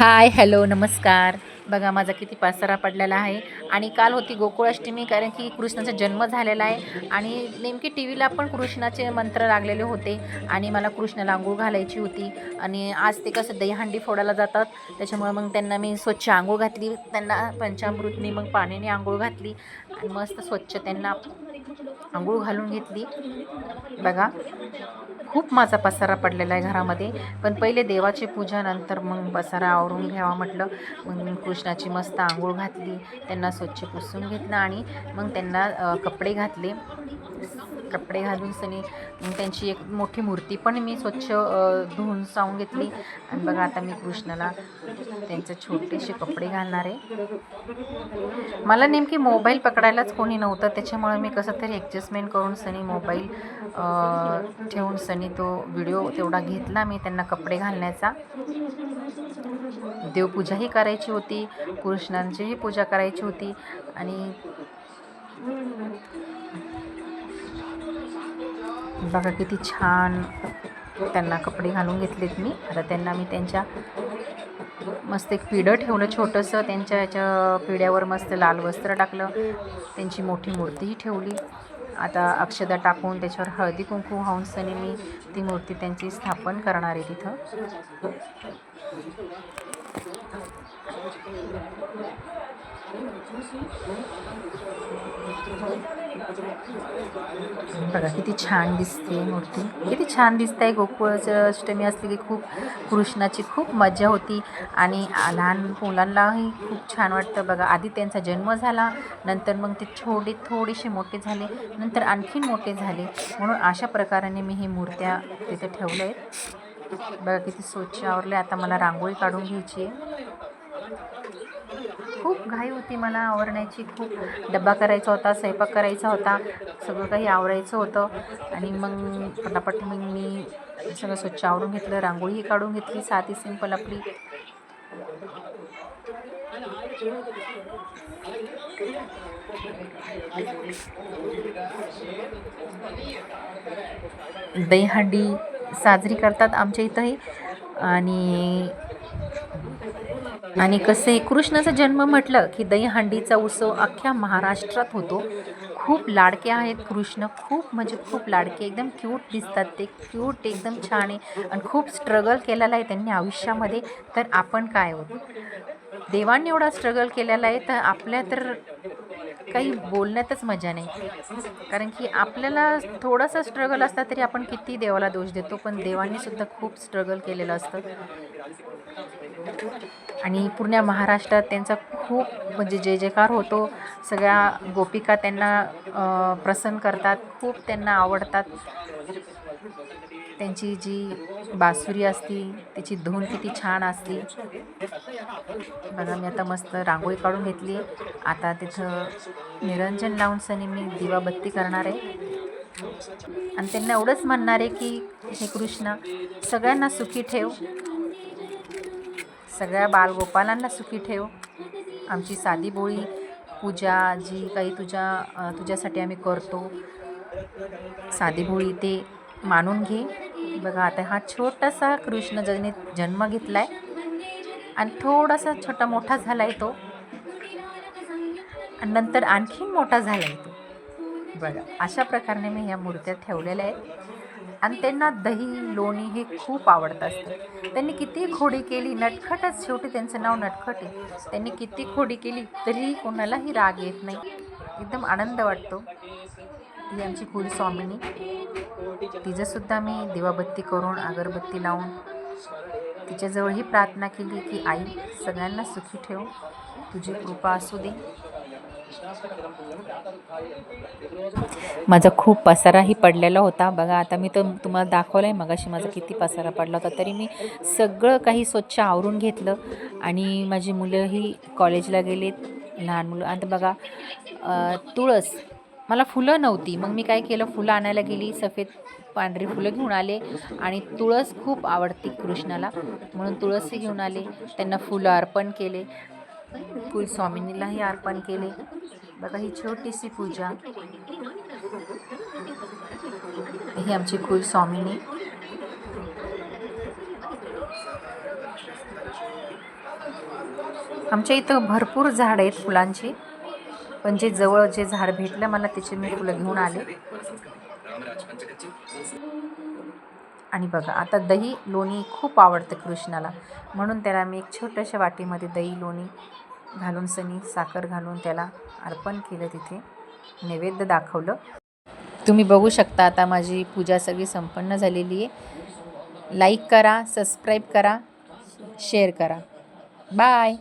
Hi hello नमस्कार. बघा माझा किती पासरा पडलेला आहे. आणि काल होती गोकुळाष्टमी कारण की कृष्णाचा जन्म झालेला आहे. आणि नेमकी टी व्हीला पण कृष्णाचे मंत्र लागलेले होते. आणि मला कृष्णाला आंघोळ घालायची होती. आणि आज ते कसं दहीहंडी फोडायला जातात. त्याच्यामुळे मग त्यांना मी स्वच्छ आंघोळ घातली. त्यांना पंचामृतनी मग पाण्याने आंघोळ घातली. आणि मस्त स्वच्छ त्यांना आंघोळ घालून घेतली. बघा खूप माझा पसारा पडलेला आहे घरामध्ये. पण पहिले देवाची पूजा नंतर मग पसारा आवरून घ्यावा म्हटलं. मग कृष्ण कृष्णाची मस्त आंघोळ घातली त्यांना स्वच्छ पुसून घेतलं आणि मग त्यांना कपडे घातले. कपडे घालून सनी मग त्यांची एक मोठी मूर्ती पण मी स्वच्छ धुवून सावून घेतली. आणि बघा आता मी कृष्णाला त्यांचे छोटेसे कपडे घालणार आहे. मला नेमकी मोबाईल पकडायलाच कोणी नव्हतं त्याच्यामुळे मी कसं तरी ॲडजस्टमेंट करून सनी मोबाईल ठेवून सनी तो व्हिडिओ तेवढा घेतला. मी त्यांना कपडे घालण्याचा. देवपूजाही करायची होती. कृष्णांचीही पूजा करायची होती आणि बघा किती छान त्यांना कपडे घालून घेतलेत मी. आता त्यांना मी त्यांच्या मस्त एक पिढं ठेवलं छोटंसं त्यांच्या याच्या पिढ्यावर मस्त लाल वस्त्र टाकलं. त्यांची मोठी मूर्तीही ठेवली. आता अक्षदा टाकून त्याच्यावर हळदी कुंकू वाहून सनी मी ती मूर्ती त्यांची स्थापन करणार आहे तिथं. बघा किती छान दिसते मूर्ती. किती छान दिसत आहे गोकुळाचं अष्टमी असली की खूप कृष्णाची खूप मजा होती. आणि लहान मुलांनाही खूप छान वाटतं. बघा आधी त्यांचा जन्म झाला. नंतर मग ते थोडे थोडेसे मोठे झाले. नंतर आणखीन मोठे झाले. म्हणून अशा प्रकाराने मी ही मूर्त्या तिथे ठेवल्या आहेत. बघा किती स्वच्छ आवरले आता मला रांगोळी काढून घ्यायची आहे. खूप घाई होती मला आवरण्याची खूप. डब्बा करायचा होता स्वयंपाक करायचा होता सगळं काही आवरायचं होतं. आणि मग पटापट मग मी सगळं स्वच्छ आवरून घेतलं रांगोळीही काढून घेतली साधी सिंपल आपली. दहीहंडी साजरी करतात आमच्या इथंही. आणि आणि कसं आहे कृष्णाचा जन्म म्हटलं की दहीहंडीचा उत्सव अख्ख्या महाराष्ट्रात होतो. खूप लाडके आहेत कृष्ण खूप म्हणजे खूप लाडके एकदम क्यूट दिसतात ते क्यूट एकदम छान आहे आणि खूप स्ट्रगल केलेला आहे त्यांनी आयुष्यामध्ये. तर आपण काय होतो देवाने एवढा स्ट्रगल केलेला आहे तर आपल्या तर काही बोलण्यातच मजा नाही. कारण की आपल्याला थोडासा स्ट्रगल असला तरी आपण किती देवाला दोष देतो पण देवांनीसुद्धा खूप स्ट्रगल केलेलं असतं. आणि पूर्ण महाराष्ट्रात त्यांचा खूप म्हणजे जय जयकार होतो सगळ्या गोपिका त्यांना प्रसन्न करतात खूप त्यांना आवडतात. त्यांची जी बासुरी असती तिची धून किती छान असती. बघा मी आता मस्त रांगोळी काढून घेतली. आता तिथं निरंजन लावून सनी मी दिवाबत्ती करणार आहे. आणि त्यांना एवढंच म्हणणार आहे की हे कृष्ण सगळ्यांना सुखी ठेव. सगळ्या बालगोपालांना सुखी ठेव. आमची साधी बोळी पूजा जी काही तुझ्या तुझ्यासाठी आम्ही करतो साधी बोळी ते मानून घे. बघा आता हा छोटासा कृष्ण ज्याने जन्म घेतला आहे आणि थोडासा छोटा मोठा झाला आहे तो. आणि नंतर आणखीन मोठा झाला आहे तो. बघा अशा प्रकारे मी ह्या मूर्त्या ठेवलेल्या आहेत. आणि त्यांना दही लोणी हे खूप आवडत असतं. त्यांनी किती खोडी केली नटखटच. शेवटी त्यांचं नाव नटखट आहे. त्यांनी किती खोडी केली तरीही कोणालाही राग येत नाही. एकदम आनंद वाटतो. ही आमची कुलस्वामिनी. तिचंसुद्धा मी दिवाबत्ती करून अगरबत्ती लावून तिच्याजवळही प्रार्थना केली की आई सगळ्यांना सुखी ठेव. तुझी कृपा असू दे. माझा खूप पसाराही पडलेला होता. बघा आता मी तर तुम्हाला दाखवलं आहे मगाशी माझा किती पसारा पडला होता. तरी मी सगळं काही स्वच्छ आवरून घेतलं आणि माझी मुलंही कॉलेजला गेलीत लहान मुलं. आता बघा तुळस. मला फुलं नव्हती. मग मी काय केलं? फुलं आणायला गेली. सफेद पांढरी फुलं घेऊन आले. आणि तुळस खूप आवडते कृष्णाला. म्हणून तुळसही घेऊन आले. त्यांना फुलं अर्पण केले. कुलस्वामिनीलाही अर्पण केले. बघा ही छोटीशी पूजा. ही आमची कुलस्वामिनी आमच्या इथं भरपूर झाड आहेत फुलांची पण जे जवळ जे झाड भेटलं मला त्याचे मी फुलं घेऊन आले. आणि बघा आता दही लोणी खूप आवडतं कृष्णाला. म्हणून त्याला मी एक छोट्याशा वाटीमध्ये दही लोणी घालून सनी साखर घालून त्याला अर्पण केलं तिथे. नैवेद्य दाखवलं. तुम्ही बघू शकता आता माझी पूजा सगळी संपन्न झालेली आहे. लाईक करा सबस्क्राईब करा शेअर करा. बाय